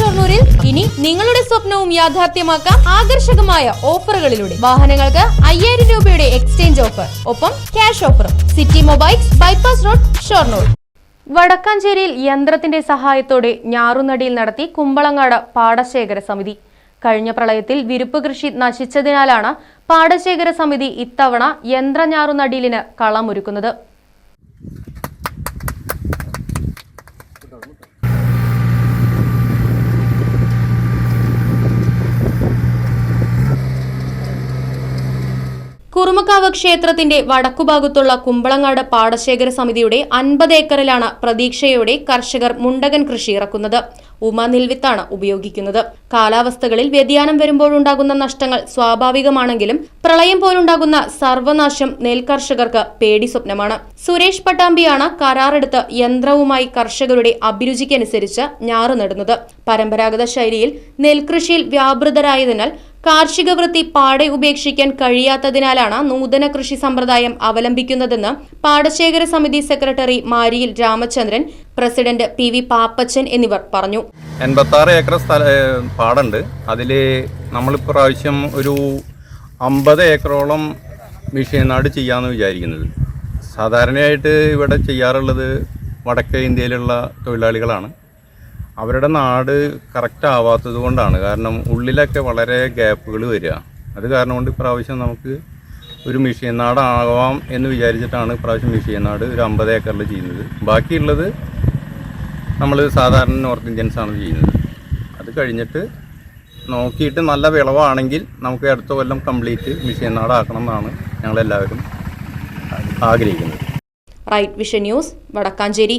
ഷൊർണൂരിൽ ഇനി നിങ്ങളുടെ സ്വപ്നവും യാഥാർത്ഥ്യമാക്കാം ആകർഷകമായ ഓഫറുകളിലൂടെ. വാഹനങ്ങൾക്ക് അയ്യായിരം രൂപയുടെ എക്സ്ചേഞ്ച് ഓഫർ ഒപ്പം ക്യാഷ് ഓഫറും. City mobiles bypass road Shoranur. വടക്കാഞ്ചേരിയിൽ യന്ത്രത്തിന്റെ സഹായത്തോടെ ഞാറുനടിയിൽ നടത്തി കുമ്പളങ്ങാട് പാടശേഖര സമിതി. കഴിഞ്ഞ പ്രളയത്തിൽ വിരുപ്പ് കൃഷി നശിച്ചതിനാലാണ് പാടശേഖര സമിതി ഇത്തവണ യന്ത്ര ഞാറുനടീലിന് കളമൊരുക്കുന്നത് കുറുമക്കാവ് ക്ഷേത്രത്തിന്റെ വടക്കുഭാഗത്തുള്ള കുമ്പളങ്ങാട് പാടശേഖര സമിതിയുടെ അൻപത് ഏക്കറിലാണ് പ്രതീക്ഷയോടെ കർഷകർ മുണ്ടകൻ കൃഷി ഇറക്കുന്നത്. ഉമ നെൽവിത്താണ് ഉപയോഗിക്കുന്നത്. കാലാവസ്ഥകളിൽ വ്യതിയാനം വരുമ്പോഴുണ്ടാകുന്ന നഷ്ടങ്ങൾ സ്വാഭാവികമാണെങ്കിലും പ്രളയം പോലുണ്ടാകുന്ന സർവനാശം നെൽകർഷകർക്ക് പേടി സ്വപ്നമാണ്. സുരേഷ് പട്ടാമ്പിയാണ് കരാറെടുത്ത് യന്ത്രവുമായി കർഷകരുടെ അഭിരുചിക്കനുസരിച്ച് ഞാറ് നടുന്നത്. പരമ്പരാഗത ശൈലിയിൽ നെൽകൃഷിയിൽ വ്യാപൃതരായതിനാൽ കാർഷിക വൃത്തി പാടെ ഉപേക്ഷിക്കാൻ കഴിയാത്തതിനാലാണ് നൂതന കൃഷി സമ്പ്രദായം അവലംബിക്കുന്നതെന്ന് പാടശേഖര സമിതി secretary മാരിയിൽ Ramachandran president P V Pappachan എന്നിവർ പറഞ്ഞു. എൺപത്താറ് ഏക്കർ സ്ഥല പാടുണ്ട്. അതിൽ നമ്മൾ പ്രാവശ്യം ഒരു അമ്പത് ഏക്കറോളം മെഷീൻ നാട് ചെയ്യാന്ന് വിചാരിക്കുന്നത്. സാധാരണയായിട്ട് ഇവിടെ ചെയ്യാറുള്ളത് വടക്കേ ഇന്ത്യയിലുള്ള തൊഴിലാളികളാണ്. അവരുടെ നാട് കറക്റ്റ് ആവാത്തത് കൊണ്ടാണ്. കാരണം ഉള്ളിലൊക്കെ വളരെ ഗ്യാപ്പുകൾ വരിക. അത് കാരണം കൊണ്ട് ഇപ്രാവശ്യം നമുക്ക് ഒരു മിഷീൻ നാടാവാം എന്ന് വിചാരിച്ചിട്ടാണ് ഇപ്രാവശ്യം മിഷീൻ നാട് ഒരു അമ്പത് ഏക്കറിൽ ചെയ്യുന്നത്. ബാക്കിയുള്ളത് നമ്മൾ സാധാരണ നോർത്ത് ഇന്ത്യൻസാണ് ചെയ്യുന്നത്. അത് കഴിഞ്ഞിട്ട് നോക്കിയിട്ട് നല്ല വിളവാണെങ്കിൽ നമുക്ക് അടുത്ത കൊല്ലം കംപ്ലീറ്റ് മിഷീൻ നാടാക്കണം എന്നാണ് ഞങ്ങളെല്ലാവരും ആഗ്രഹിക്കുന്നത്. Right vision news Vadakkanchery.